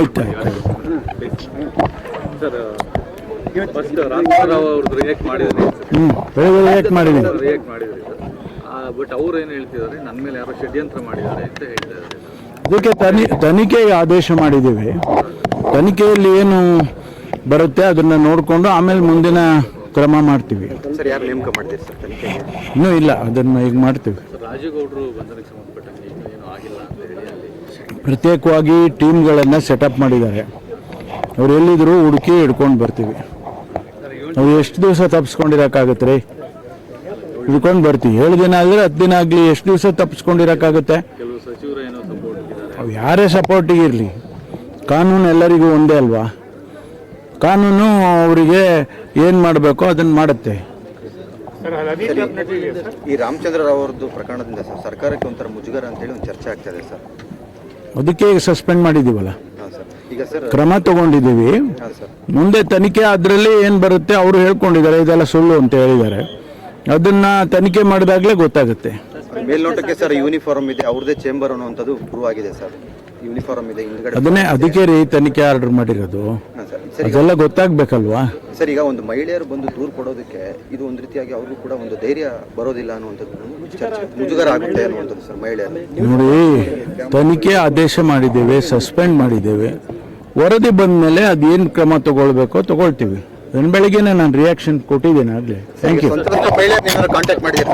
ಆಯ್ತು. ಹ್ಞೂ ಬೆಳಗ್ಗೆ ರಿಯಾಕ್ಟ್ ಮಾಡಿದ್ದೀನಿ. ರಿಯಾಕ್ಟ್ ಮಾಡಿದ್ರಿ ಸರ್. ಬಟ್ ಅವ್ರು ಏನು ಹೇಳ್ತಿದ್ದಾರೆ ನನ್ನ ಮೇಲೆ ಯಾರೋ ಷಡ್ಯಂತ್ರ ಮಾಡಿದ್ದಾರೆ ಅಂತ ಹೇಳ್ತಾ ಇದ್ದಾರೆ ಅದಕ್ಕೆ ತನಿ ತನಿಖೆಗೆ ಆದೇಶ ಮಾಡಿದ್ದೀವಿ. ತನಿಖೆಯಲ್ಲಿ ಏನು ಬರುತ್ತೆ ಅದನ್ನು ನೋಡಿಕೊಂಡು ಆಮೇಲೆ ಮುಂದಿನ ಕ್ರಮ ಮಾಡ್ತೀವಿ. ಸರ್ ಯಾರು ನೇಮಕ ಮಾಡ್ತೀರಿ ಸರ್ ತನಿಖೆಗೆ? ಇನ್ನೂ ಇಲ್ಲ ಅದನ್ನು ಈಗ ಮಾಡ್ತೀವಿ. ಸರ್ ರಾಜೇಗೌಡರು ಬಂಧನಕ್ಕೆ ಸಂಬಂಧಪಟ್ಟಂಗೆ ಇನ್ನೂ ಆಗಿಲ್ಲ ಅಂತ ಹೇಳಿ ಅಲ್ಲಿ. ಪ್ರತ್ಯೇಕವಾಗಿ ಟೀಮ್ಗಳನ್ನು ಸೆಟಪ್ ಮಾಡಿದ್ದಾರೆ. ಅವ್ರು ಎಲ್ಲಿದ್ರು ಹುಡುಕಿ ಹಿಡ್ಕೊಂಡು ಬರ್ತೀವಿ. ಅವ್ರು ಎಷ್ಟು ದಿವಸ ತಪ್ಪಿಸ್ಕೊಂಡಿರೋಕ್ಕಾಗತ್ತೆ ರೀ ಹಿಡ್ಕೊಂಡು ಬರ್ತೀವಿ. ಏಳು ದಿನ ಆದರೆ ಹತ್ತು ದಿನ ಆಗಲಿ ಎಷ್ಟು ದಿವಸ ತಪ್ಪಿಸ್ಕೊಂಡಿರೋಕ್ಕಾಗುತ್ತೆ ಕೆಲವು ಸಚಿವರು ಏನೋ ಸಪೋರ್ಟ್ ಇದ್ದಾರೆ ಅವು ಯಾರೇ ಸಪೋರ್ಟಿಗೆ ಇರಲಿ ಕಾನೂನು ಎಲ್ಲರಿಗೂ ಒಂದೇ ಅಲ್ವಾ? ಕಾನೂನು ಅವರಿಗೆ ಏನು ಮಾಡಬೇಕೋ ಅದನ್ನು ಮಾಡುತ್ತೆ. ಈ ರಾಮಚಂದ್ರ ರಾವ್ ಅವ್ರದ್ದು ಪ್ರಕರಣದಿಂದ ಸರ್ ಸರ್ಕಾರಕ್ಕೆ ಒಂಥರ ಮುಜುಗರ ಅಂತೇಳಿ ಒಂದು ಚರ್ಚೆ ಆಗ್ತಾ ಇದೆ ಸರ್. ಅದಕ್ಕೆ ಸಸ್ಪೆಂಡ್ ಮಾಡಿದ್ದೀವಲ್ಲ ಈಗ ಸರ್ ಕ್ರಮ ತಗೊಂಡಿದ್ದೀವಿ. ಮುಂದೆ ತನಿಖೆ ಅದರಲ್ಲಿ ಏನು ಬರುತ್ತೆ ಅವರು ಹೇಳ್ಕೊಂಡಿದ್ದಾರೆ ಇದೆಲ್ಲ ಸುಳ್ಳು ಅಂತ ಹೇಳಿದ್ದಾರೆ. ಅದನ್ನ ತನಿಖೆ ಮಾಡಿದಾಗಲೇ ಗೊತ್ತಾಗುತ್ತೆ. ಮೇಲ್ನೋಟಕ್ಕೆ ಸರ್ ಯೂನಿಫಾರ್ಮ್ ಇದೆ ಅವ್ರದೇ ಚೇಂಬರ್ ಅನ್ನುವಂಥದ್ದು ಪ್ರೂವ್ ಆಗಿದೆ ಸರ್. ಯೂನಿಫಾರ್ಮ್ ಇದೆ ಹಿಂದ್ಗಡೆ ಅದನ್ನೇ ಅದಕ್ಕೆ ರೀ ತನಿಖೆ ಆರ್ಡರ್ ಮಾಡಿರೋದು. ಈಗ ಅದೆಲ್ಲ ಗೊತ್ತಾಗ್ಬೇಕಲ್ವಾ? ಸರ್ ಈಗ ಒಂದು ಮಹಿಳೆಯರು ಬಂದು ದೂರು ಕೊಡೋದಕ್ಕೆ ಇದು ಒಂದು ರೀತಿಯಾಗಿ ಅವ್ರಿಗೂ ಕೂಡ ಒಂದು ಧೈರ್ಯ ಬರೋದಿಲ್ಲ ಅನ್ನುವಂಥದ್ದು ಚರ್ಚೆ ಮುಜುಗರ ಆಗುತ್ತೆ ಅನ್ನುವಂಥದ್ದು ಸರ್ ಮಹಿಳೆಯರು. ನೋಡಿ ತನಿಖೆ ಆದೇಶ ಮಾಡಿದ್ದೇವೆ ಸಸ್ಪೆಂಡ್ ಮಾಡಿದ್ದೇವೆ. ವರದಿ ಬಂದ ಮೇಲೆ ಅದೇನು ಕ್ರಮ ತಗೊಳ್ಬೇಕೋ ತಗೊಳ್ತೀವಿ. ನನ್ನ ಬೆಳಿಗ್ಗೆನೆ ನಾನು ರಿಯಾಕ್ಷನ್ ಕೊಟ್ಟಿದ್ದೇನೆ ಆಗಲಿ. ಥ್ಯಾಂಕ್ ಯು ಕಾಂಟ್ಯಾಕ್ಟ್ ಮಹಿಳೆಯರು